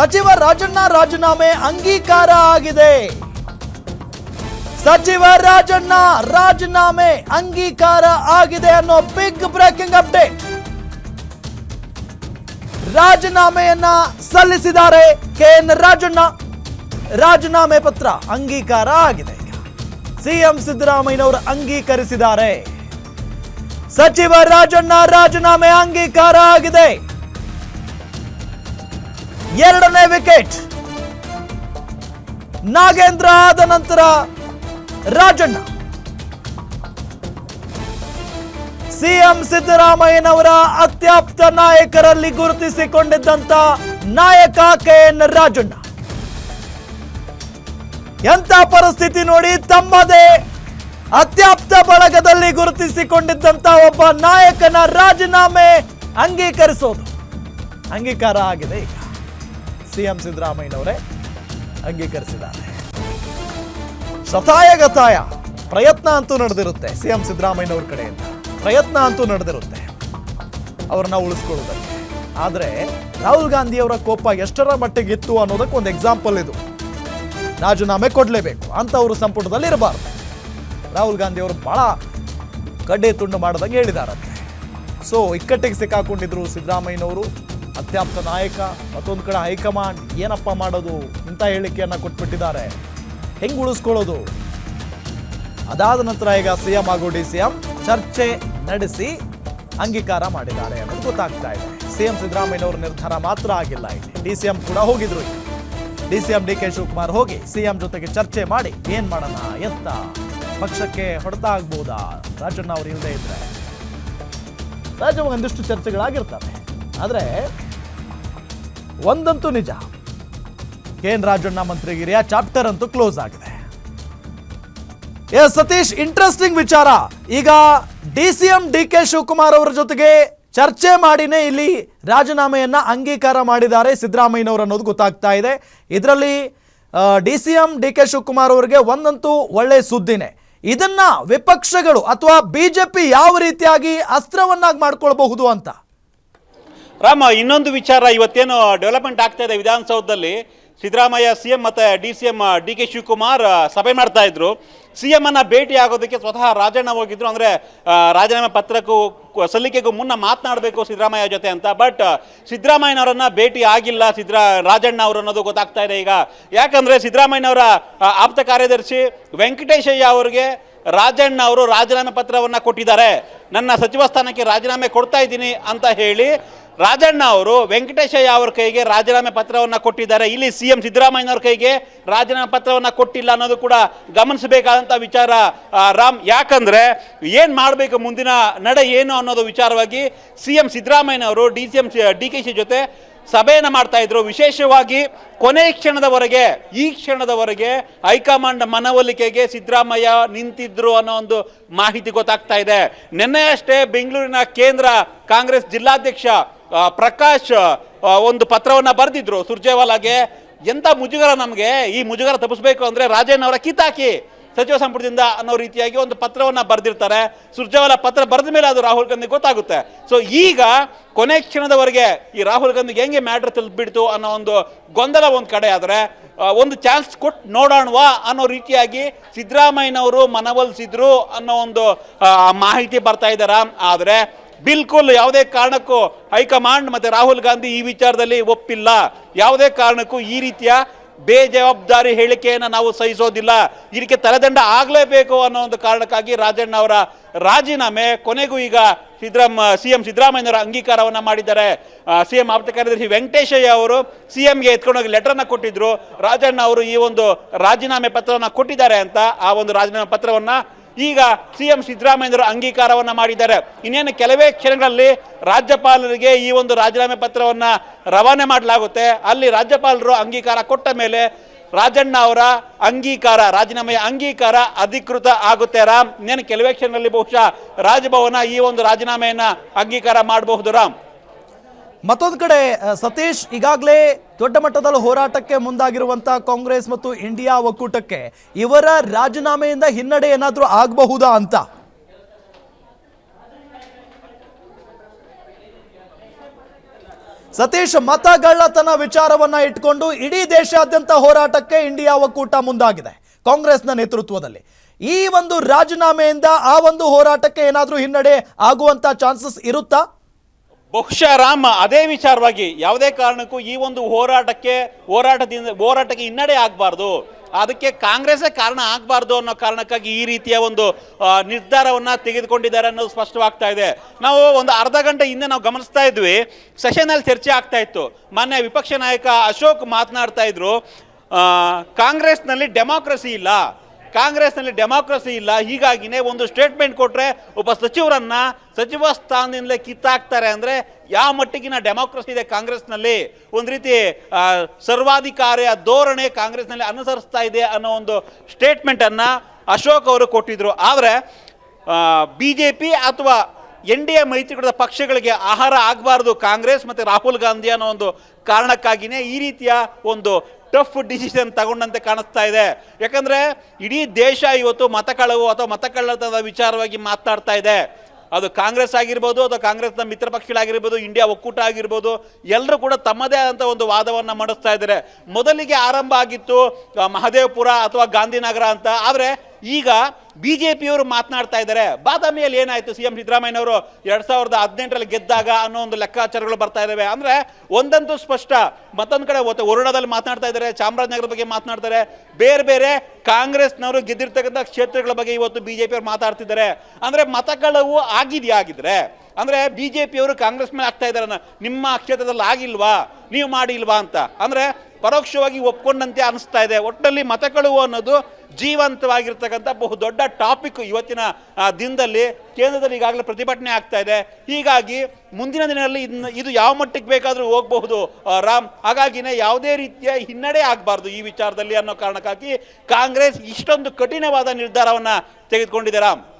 ಸಚಿವ ರಾಜಣ್ಣ ರಾಜೀನಾಮೆ ಅಂಗೀಕಾರ ಆಗಿದೆ. ಸಚಿವ ರಾಜಣ್ಣ ರಾಜೀನಾಮೆ ಅಂಗೀಕಾರ ಆಗಿದೆ ಅನ್ನೋ ಬಿಗ್ ಬ್ರೇಕಿಂಗ್ ಅಪ್ಡೇಟ್ ರಾಜೀನಾಮೆಯನ್ನ ಸಲ್ಲಿಸಿದ್ದಾರೆ ಕೆ ಎನ್ ರಾಜಣ್ಣ. ರಾಜೀನಾಮೆ ಪತ್ರ ಅಂಗೀಕಾರ ಆಗಿದೆ ಸಿಎಂ ಸಿದ್ದರಾಮಯ್ಯನವರು ಅಂಗೀಕರಿಸಿದ್ದಾರೆ. ಸಚಿವ ರಾಜಣ್ಣ ರಾಜೀನಾಮೆ ಅಂಗೀಕಾರ ಆಗಿದೆ. ಎರಡನೇ ವಿಕೆಟ್. ನಾಗೇಂದ್ರ ಆದ ನಂತರ ರಾಜಣ್ಣ. ಸಿಎಂ ಸಿದ್ದರಾಮಯ್ಯನವರ ಅತ್ಯಾಪ್ತ ನಾಯಕರಲ್ಲಿ ಗುರುತಿಸಿಕೊಂಡಿದ್ದಂತ ನಾಯಕ ಕೆ ಎನ್ ರಾಜಣ್ಣ. ಎಂತ ಪರಿಸ್ಥಿತಿ ನೋಡಿ ತಮ್ಮದೇ ಅತ್ಯಾಪ್ತ ಬಳಗದಲ್ಲಿ ಗುರುತಿಸಿಕೊಂಡಿದ್ದಂತ ಒಬ್ಬ ನಾಯಕನ ರಾಜೀನಾಮೆ ಅಂಗೀಕರಿಸೋದು. ಅಂಗೀಕಾರ ಆಗಿದೆ ಈಗ. ಸಿಎಂ ಸಿದ್ದರಾಮಯ್ಯನವರೇ ಅಂಗೀಕರಿಸಿದ್ದಾರೆ. ಶತಾಯ ಗತಾಯ, ಪ್ರಯತ್ನ ಅಂತೂ ನಡೆದಿರುತ್ತೆ ಸಿಎಂ ಸಿದ್ದರಾಮಯ್ಯನವ್ರ ಕಡೆಯಿಂದ. ಪ್ರಯತ್ನ ಅಂತೂ ನಡೆದಿರುತ್ತೆ. ಅವ್ರನ್ನ ಉಳಿಸ್ಕೊಳ್ಳೋದಕ್ಕೆ. ಆದರೆ ರಾಹುಲ್ ಗಾಂಧಿಯವರ ಕೋಪ ಎಷ್ಟರ ಮಟ್ಟಿಗೆ ಇತ್ತು ಅನ್ನೋದಕ್ಕೆ ಒಂದು ಎಕ್ಸಾಂಪಲ್ ಇದು. ರಾಜೀನಾಮೆ ಕೊಡಲೇಬೇಕು ಅವರು ಸಂಪುಟದಲ್ಲಿ ಇರಬಾರ್ದು. ರಾಹುಲ್ ಗಾಂಧಿ ಅವರು ಬಹಳ ಕಡ್ಡೆ ತುಂಡು ಮಾಡಿದಂಗೆ ಹೇಳಿದಾರಂತೆ ಸೊ ಇಕ್ಕಟ್ಟಿಗೆ ಸಿಕ್ಕಾಕೊಂಡಿದ್ರು ಸಿದ್ದರಾಮಯ್ಯನವರು. ಅತ್ಯಾಪ್ತ ನಾಯಕ ಮತ್ತೊಂದು ಕಡೆ ಹೈಕಮಾಂಡ್ ಏನಪ್ಪ ಮಾಡೋದು ಇಂಥ ಹೇಳಿಕೆಯನ್ನ ಕೊಟ್ಬಿಟ್ಟಿದ್ದಾರೆ. ಹೆಂಗ್ ಉಳಿಸ್ಕೊಳ್ಳೋದು? ಅದಾದ ನಂತರ ಈಗ ಸಿ ಎಂ ಹಾಗೂ ಡಿ ಸಿ ಎಂ ಚರ್ಚೆ ನಡೆಸಿ ಅಂಗೀಕಾರ ಮಾಡಿದ್ದಾರೆ ಅನ್ನೋದು ಗೊತ್ತಾಗ್ತಾ ಇದೆ. ಸಿ ಎಂ ಸಿದ್ದರಾಮಯ್ಯನವರ ನಿರ್ಧಾರ ಮಾತ್ರ ಆಗಿಲ್ಲ ಇಲ್ಲಿ. ಡಿ ಸಿ ಎಂ ಕೂಡ ಹೋಗಿದ್ರು D C D K Shivakumar ಹೋಗಿ ಸಿ ಎಂ ಜೊತೆಗೆ ಚರ್ಚೆ ಮಾಡಿ ಏನ್ ಮಾಡೋಣ ಎತ್ತ ಪಕ್ಷಕ್ಕೆ ಹೊಡೆತ ಆಗ್ಬೋದಾ? ರಾಜಣ್ಣ ಅವರು ಇಲ್ಲದೆ ಇದ್ರೆ. ರಾಜ್ಯ ಒಂದಿಷ್ಟು ಚರ್ಚೆಗಳಾಗಿರ್ತವೆ. ಆದರೆ ಒಂದಂತೂ ನಿಜ. ಕೆ ಎನ್ ರಾಜಣ್ಣ ಮಂತ್ರಿಗಿರಿಯ ಚಾಪ್ಟರ್ ಅಂತೂ ಕ್ಲೋಸ್ ಆಗಿದೆ. ಎಸ್ ಸತೀಶ್ ಇಂಟ್ರೆಸ್ಟಿಂಗ್ ವಿಚಾರ. ಈಗ D C M D K Shivakumar ಅವರ ಜೊತೆಗೆ ಚರ್ಚೆ ಮಾಡಿನೇ ಇಲ್ಲಿ ರಾಜೀನಾಮೆಯನ್ನ ಅಂಗೀಕಾರ ಮಾಡಿದ್ದಾರೆ ಸಿದ್ದರಾಮಯ್ಯನವರು ಅನ್ನೋದು ಗೊತ್ತಾಗ್ತಾ ಇದೆ. ಇದರಲ್ಲಿ D C M D K Shivakumar ಅವರಿಗೆ ಒಂದಂತೂ ಒಳ್ಳೆ ಸುದ್ದಿನೇ. ಇದನ್ನ ವಿಪಕ್ಷಗಳು ಅಥವಾ ಬಿಜೆಪಿ ಯಾವ ರೀತಿಯಾಗಿ ಅಸ್ತ್ರವನ್ನಾಗಿ ಮಾಡ್ಕೊಳ್ಬಹುದು ಅಂತ? ರಾಮ, ಇನ್ನೊಂದು ವಿಚಾರ. ಇವತ್ತೇನು ಡೆವಲಪ್ಮೆಂಟ್ ಆಗ್ತಾ ಇದೆ ವಿಧಾನಸೌಧದಲ್ಲಿ. ಸಿದ್ದರಾಮಯ್ಯ ಸಿ ಎಂ ಮತ್ತು D C M, D K Shivakumar ಸಭೆ ಮಾಡ್ತಾ ಇದ್ರು. ಸಿ ಅನ್ನ ಭೇಟಿ ಆಗೋದಕ್ಕೆ ಸ್ವತಃ ರಾಜಣ್ಣ ಹೋಗಿದ್ರು. ಅಂದರೆ ರಾಜೀನಾಮೆ ಪತ್ರಕ್ಕೂ ಸಲ್ಲಿಕೆಗೂ ಮುನ್ನ ಮಾತನಾಡಬೇಕು ಸಿದ್ದರಾಮಯ್ಯ ಜೊತೆ ಅಂತ. ಬಟ್, ಸಿದ್ದರಾಮಯ್ಯನವರನ್ನ ಭೇಟಿ ಆಗಿಲ್ಲ ಸಿದ್ದರಾ ರಾಜಣ್ಣ ಅವರು ಅನ್ನೋದು ಗೊತ್ತಾಗ್ತಾ ಇದೆ ಈಗ. ಯಾಕಂದರೆ ಸಿದ್ದರಾಮಯ್ಯನವರ ಆಪ್ತ ಕಾರ್ಯದರ್ಶಿ ವೆಂಕಟೇಶಯ್ಯ ಅವರಿಗೆ ರಾಜಣ್ಣ ಅವರು ರಾಜೀನಾಮೆ ಪತ್ರವನ್ನು ಕೊಟ್ಟಿದ್ದಾರೆ. ನನ್ನ ಸಚಿವ ಸ್ಥಾನಕ್ಕೆ ರಾಜೀನಾಮೆ ಕೊಡ್ತಾ ಇದ್ದೀನಿ ಅಂತ ಹೇಳಿ ರಾಜಣ್ಣ ಅವರು ವೆಂಕಟೇಶಯ್ಯ ಅವರ ಕೈಗೆ ರಾಜೀನಾಮೆ ಪತ್ರವನ್ನು ಕೊಟ್ಟಿದ್ದಾರೆ. ಇಲ್ಲಿ ಸಿ ಎಂ ಸಿದ್ದರಾಮಯ್ಯನವ್ರ ಕೈಗೆ ರಾಜೀನಾಮೆ ಪತ್ರವನ್ನು ಕೊಟ್ಟಿಲ್ಲ ಅನ್ನೋದು ಕೂಡ ಗಮನಿಸಬೇಕಾದಂಥ ವಿಚಾರ ರಾಮ್, ಯಾಕಂದ್ರೆ ಏನು ಮಾಡಬೇಕು ಮುಂದಿನ ನಡೆ ಏನು ಅನ್ನೋದು ವಿಚಾರವಾಗಿ ಸಿ ಎಂ ಸಿದ್ದರಾಮಯ್ಯನವರು D C M D K C ಜೊತೆ ಸಭೆಯನ್ನು ಮಾಡ್ತಾ ಇದ್ರು. ವಿಶೇಷವಾಗಿ ಕೊನೆ ಕ್ಷಣದವರೆಗೆ, ಈ ಕ್ಷಣದವರೆಗೆ ಹೈಕಮಾಂಡ್ ಮನವೊಲಿಕೆಗೆ ಸಿದ್ದರಾಮಯ್ಯ ನಿಂತಿದ್ರು ಅನ್ನೋ ಒಂದು ಮಾಹಿತಿ ಗೊತ್ತಾಗ್ತಾ ಇದೆ. ನಿನ್ನೆ ಅಷ್ಟೇ ಬೆಂಗಳೂರಿನ ಕೇಂದ್ರ ಕಾಂಗ್ರೆಸ್ ಜಿಲ್ಲಾಧ್ಯಕ್ಷ ಪ್ರಕಾಶ್ ಒಂದು ಪತ್ರವನ್ನು ಬರೆದಿದ್ರು ಸುರ್ಜೇವಾಲಾಗೆ. ಎಂಥ ಮುಜುಗರ ನಮಗೆ? ಈ ಮುಜುಗರ ತಪ್ಪಿಸ್ಬೇಕು ಅಂದರೆ ರಾಜೇನವರ ಕಿತಾಕಿ. ಸಚಿವ ಸಂಪುಟದಿಂದ ಅನ್ನೋ ರೀತಿಯಾಗಿ ಒಂದು ಪತ್ರವನ್ನು ಬರೆದಿರ್ತಾರೆ. ಸುರ್ಜೇವಾಲಾ ಪತ್ರ ಬರೆದ ಮೇಲೆ ಅದು ರಾಹುಲ್ ಗಾಂಧಿ ಗೊತ್ತಾಗುತ್ತೆ. ಸೊ ಈಗ ಕೊನೆ ಕ್ಷಣದವರೆಗೆ ಈ ರಾಹುಲ್ ಗಾಂಧಿಗೆ ಹೆಂಗೆ ಮ್ಯಾಟ್ರ್ ತಲುಪಿಬಿಡ್ತು ಅನ್ನೋ ಒಂದು ಗೊಂದಲ ಒಂದು ಕಡೆ ಆದರೆ ಒಂದು ಚಾನ್ಸ್ ಕೊಟ್ಟು ನೋಡೋಣವಾ ಅನ್ನೋ ರೀತಿಯಾಗಿ ಸಿದ್ದರಾಮಯ್ಯನವರು ಮನವೊಲಿಸಿದ್ರು ಅನ್ನೋ ಒಂದು ಮಾಹಿತಿ ಬರ್ತಾ ಇದ್ದಾರ ಆದರೆ ಬಿಲ್ಕುಲ್ ಯಾವುದೇ ಕಾರಣಕ್ಕೂ ಹೈಕಮಾಂಡ್ ಮತ್ತು ರಾಹುಲ್ ಗಾಂಧಿ ಈ ವಿಚಾರದಲ್ಲಿ ಒಪ್ಪಿಲ್ಲ. ಯಾವುದೇ ಕಾರಣಕ್ಕೂ ಈ ರೀತಿಯ ಬೇಜವಾಬ್ದಾರಿ ಹೇಳಿಕೆಯನ್ನು ನಾವು ಸಹಿಸೋದಿಲ್ಲ. ಇದಕ್ಕೆ ತಲೆದಂಡ ಆಗಲೇಬೇಕು ಅನ್ನೋ ಒಂದು ಕಾರಣಕ್ಕಾಗಿ ರಾಜಣ್ಣ ಅವರ ರಾಜೀನಾಮೆ, ಕೊನೆಗೂ ಈಗ ಸಿದ್ದರಾಮ ಸಿ ಎಂ ಸಿದ್ದರಾಮಯ್ಯನವರ ಅಂಗೀಕಾರವನ್ನು ಮಾಡಿದ್ದಾರೆ. ಸಿ ಎಂ ಆಪ್ತ ಕಾರ್ಯದರ್ಶಿ ವೆಂಕಟೇಶಯ್ಯ ಅವರು ಸಿ ಎಂಗೆ ಎತ್ಕೊಂಡೋಗಿ ಲೆಟರ್ನ ಕೊಟ್ಟಿದ್ರು. ರಾಜಣ್ಣ ಅವರು ಈ ಒಂದು ರಾಜೀನಾಮೆ ಪತ್ರವನ್ನು ಕೊಟ್ಟಿದ್ದಾರೆ ಅಂತ ಆ ಒಂದು ರಾಜೀನಾಮೆ ಪತ್ರವನ್ನು ಈಗ ಸಿ ಎಂ ಸಿದ್ದರಾಮಯ್ಯರು ಅಂಗೀಕಾರವನ್ನು ಮಾಡಿದ್ದಾರೆ. ಇನ್ನೇನು ಕೆಲವೇ ಕ್ಷಣಗಳಲ್ಲಿ ರಾಜ್ಯಪಾಲರಿಗೆ ಈ ಒಂದು ರಾಜೀನಾಮೆ ಪತ್ರವನ್ನು ರವಾನೆ ಮಾಡಲಾಗುತ್ತೆ. ಅಲ್ಲಿ ರಾಜ್ಯಪಾಲರು ಅಂಗೀಕಾರ ಕೊಟ್ಟ ಮೇಲೆ ರಾಜಣ್ಣ ಅವರ ಅಂಗೀಕಾರ, ರಾಜೀನಾಮೆಯ ಅಂಗೀಕಾರ ಅಧಿಕೃತ ಆಗುತ್ತೆ ರಾಮ್. ಇನ್ನೇನು ಕೆಲವೇ ಕ್ಷಣದಲ್ಲಿ ಬಹುಶಃ ರಾಜಭವನ ಈ ಒಂದು ರಾಜೀನಾಮೆಯನ್ನು ಅಂಗೀಕಾರ ಮಾಡಬಹುದು ರಾಮ್. ಮತ್ತೊಂದು ಕಡೆ ಸತೀಶ್ ಈಗಾಗಲೇ ದೊಡ್ಡ ಮಟ್ಟದಲ್ಲಿ ಹೋರಾಟಕ್ಕೆ ಮುಂದಾಗಿರುವಂತ ಕಾಂಗ್ರೆಸ್ ಮತ್ತು ಇಂಡಿಯಾ ಒಕ್ಕೂಟಕ್ಕೆ ಇವರ ರಾಜೀನಾಮೆಯಿಂದ ಹಿನ್ನಡೆ ಏನಾದರೂ ಆಗಬಹುದಾ ಅಂತ? ಸತೀಶ್, ಮತಗಳ್ಳತನ ವಿಚಾರವನ್ನ ಇಟ್ಕೊಂಡು ಇಡೀ ದೇಶಾದ್ಯಂತ ಹೋರಾಟಕ್ಕೆ ಇಂಡಿಯಾ ಒಕ್ಕೂಟ ಮುಂದಾಗಿದೆ, ಕಾಂಗ್ರೆಸ್ನ ನೇತೃತ್ವದಲ್ಲಿ. ಈ ಒಂದು ರಾಜೀನಾಮೆಯಿಂದ ಆ ಒಂದು ಹೋರಾಟಕ್ಕೆ ಏನಾದರೂ ಹಿನ್ನಡೆ ಆಗುವಂತ ಚಾನ್ಸಸ್ ಇರುತ್ತಾ? ಬಹುಶಃ ರಾಮ ಅದೇ ವಿಚಾರವಾಗಿ ಯಾವುದೇ ಕಾರಣಕ್ಕೂ ಈ ಒಂದು ಹೋರಾಟಕ್ಕೆ, ಹೋರಾಟದಿಂದ, ಹೋರಾಟಕ್ಕೆ ಹಿನ್ನಡೆ ಆಗಬಾರ್ದು. ಅದಕ್ಕೆ ಕಾಂಗ್ರೆಸ್ಸೇ ಕಾರಣ ಆಗಬಾರ್ದು ಅನ್ನೋ ಕಾರಣಕ್ಕಾಗಿ ಈ ರೀತಿಯ ಒಂದು ನಿರ್ಧಾರವನ್ನು ತೆಗೆದುಕೊಂಡಿದ್ದಾರೆ ಅನ್ನೋದು ಸ್ಪಷ್ಟವಾಗ್ತಾ ಇದೆ. ನಾವು ಒಂದು ಅರ್ಧ ಗಂಟೆ ಹಿಂದೆ ನಾವು ಗಮನಿಸ್ತಾ ಇದ್ವಿ. ಸೆಷನಲ್ಲಿ ಚರ್ಚೆ ಆಗ್ತಾ ಇತ್ತು. ಮಾನ್ಯ ವಿಪಕ್ಷ ನಾಯಕ ಅಶೋಕ್ ಮಾತನಾಡ್ತಾ ಇದ್ರು. ಕಾಂಗ್ರೆಸ್ನಲ್ಲಿ ಡೆಮಾಕ್ರಸಿ ಇಲ್ಲ. ಕಾಂಗ್ರೆಸ್ನಲ್ಲಿ ಡೆಮಾಕ್ರಸಿ ಇಲ್ಲ, ಹೀಗಾಗಿನೇ ಒಂದು ಸ್ಟೇಟ್ಮೆಂಟ್ ಕೊಟ್ಟರೆ ಒಬ್ಬ ಸಚಿವರನ್ನ ಸಚಿವ ಸ್ಥಾನದಿಂದಲೇ ಕಿತ್ತಾಕ್ತಾರೆ ಅಂದರೆ ಯಾವ ಮಟ್ಟಿಗಿನ ಡೆಮಾಕ್ರಸಿ ಇದೆ ಕಾಂಗ್ರೆಸ್ನಲ್ಲಿ? ಒಂದು ರೀತಿ ಸರ್ವಾಧಿಕಾರಿಯ ಧೋರಣೆ ಕಾಂಗ್ರೆಸ್ನಲ್ಲಿ ಅನುಸರಿಸ್ತಾ ಇದೆ ಅನ್ನೋ ಒಂದು ಸ್ಟೇಟ್ಮೆಂಟನ್ನು ಅಶೋಕ್ ಅವರು ಕೊಟ್ಟಿದ್ದರು ಆದರೆ ಬಿ ಜೆ ಪಿ ಅಥವಾ ಎನ್ ಡಿ ಎ ಮೈತ್ರಿಕೂಟದ ಪಕ್ಷಗಳಿಗೆ ಆಹಾರ ಆಗಬಾರ್ದು ಕಾಂಗ್ರೆಸ್ ಮತ್ತು ರಾಹುಲ್ ಗಾಂಧಿ ಅನ್ನೋ ಒಂದು ಕಾರಣಕ್ಕಾಗಿಯೇ ಈ ರೀತಿಯ ಒಂದು ಟಫ್ ಡಿಸಿಷನ್ ತಗೊಂಡಂತೆ ಕಾಣಿಸ್ತಾ ಇದೆ. ಯಾಕಂದರೆ ಇಡೀ ದೇಶ ಇವತ್ತು ಮತಕಳವು ಅಥವಾ ಮತಕಳ್ಳತನದ ವಿಚಾರವಾಗಿ ಮಾತನಾಡ್ತಾ ಇದೆ. ಅದು ಕಾಂಗ್ರೆಸ್ ಆಗಿರ್ಬೋದು ಅಥವಾ ಕಾಂಗ್ರೆಸ್ನ ಮಿತ್ರ ಪಕ್ಷಗಳಾಗಿರ್ಬೋದು, ಇಂಡಿಯಾ ಒಕ್ಕೂಟ ಆಗಿರ್ಬೋದು, ಎಲ್ಲರೂ ಕೂಡ ತಮ್ಮದೇ ಆದಂಥ ಒಂದು ವಾದವನ್ನು ಮಂಡಿಸ್ತಾ ಇದ್ದಾರೆ. ಮೊದಲಿಗೆ ಆರಂಭ ಆಗಿತ್ತು ಮಹದೇವಪುರ ಅಥವಾ ಗಾಂಧಿನಗರ ಅಂತ. ಆದರೆ ಈಗ ಬಿ ಜೆ ಪಿಯವರು ಮಾತನಾಡ್ತಾ ಇದ್ದಾರೆ. ಬಾದಾಮಿಯಲ್ಲಿ ಏನಾಯ್ತು? ಸಿ ಎಂ ಸಿದ್ದರಾಮಯ್ಯನವರು ಎರಡು ಸಾವಿರದ ಹದಿನೆಂಟರಲ್ಲಿ ಗೆದ್ದಾಗ ಅನ್ನೋ ಒಂದು ಲೆಕ್ಕಾಚಾರಗಳು ಬರ್ತಾ ಇದ್ದಾವೆ ಅಂದ್ರೆ ಒಂದಂತೂ ಸ್ಪಷ್ಟ. ಮತ್ತೊಂದು ಕಡೆ ವರುಣದಲ್ಲಿ ಮಾತನಾಡ್ತಾ ಇದ್ದಾರೆ ಚಾಮರಾಜನಗರ ಬಗ್ಗೆ ಮಾತನಾಡ್ತಾರೆ. ಬೇರೆ ಬೇರೆ ಕಾಂಗ್ರೆಸ್ನವರು ಗೆದ್ದಿರ್ತಕ್ಕಂಥ ಕ್ಷೇತ್ರಗಳ ಬಗ್ಗೆ ಇವತ್ತು ಬಿ ಜೆ ಪಿಯವರು ಮಾತಾಡ್ತಿದ್ದಾರೆ. ಅಂದ್ರೆ ಮತಗಳವು ಅಂದರೆ ಬಿ ಜೆ ಪಿಯವರು ಕಾಂಗ್ರೆಸ್ ಮೇಲೆ ಆಗ್ತಾ ಇದ್ದಾರೆ ನಿಮ್ಮ ಕ್ಷೇತ್ರದಲ್ಲಿ ಆಗಿಲ್ವಾ? ನೀವು ಮಾಡಿಲ್ವಾ ಅಂತ. ಅಂದ್ರೆ ಪರೋಕ್ಷವಾಗಿ ಒಪ್ಕೊಂಡಂತೆ ಅನಿಸ್ತಾ ಇದೆ. ಒಟ್ಟಿನಲ್ಲಿ ಮತಗಳು ಅನ್ನೋದು ಜೀವಂತವಾಗಿರ್ತಕ್ಕಂಥ ಬಹು ದೊಡ್ಡ ಟಾಪಿಕ್ ಇವತ್ತಿನ ದಿನದಲ್ಲಿ ಕೇಂದ್ರದಲ್ಲಿ ಈಗಾಗಲೇ ಪ್ರತಿಭಟನೆ ಆಗ್ತಾ ಇದೆ. ಹೀಗಾಗಿ ಮುಂದಿನ ದಿನದಲ್ಲಿ ಇದನ್ನ ಇದು ಯಾವ ಮಟ್ಟಕ್ಕೆ ಬೇಕಾದರೂ ಹೋಗಬಹುದು ರಾಮ್. ಹಾಗಾಗಿನೇ ಯಾವುದೇ ರೀತಿಯ ಹಿನ್ನಡೆ ಆಗಬಾರ್ದು ಈ ವಿಚಾರದಲ್ಲಿ ಅನ್ನೋ ಕಾರಣಕ್ಕಾಗಿ ಕಾಂಗ್ರೆಸ್ ಇಷ್ಟೊಂದು ಕಠಿಣವಾದ ನಿರ್ಧಾರವನ್ನು ತೆಗೆದುಕೊಂಡಿದೆ, ರಾಮ್.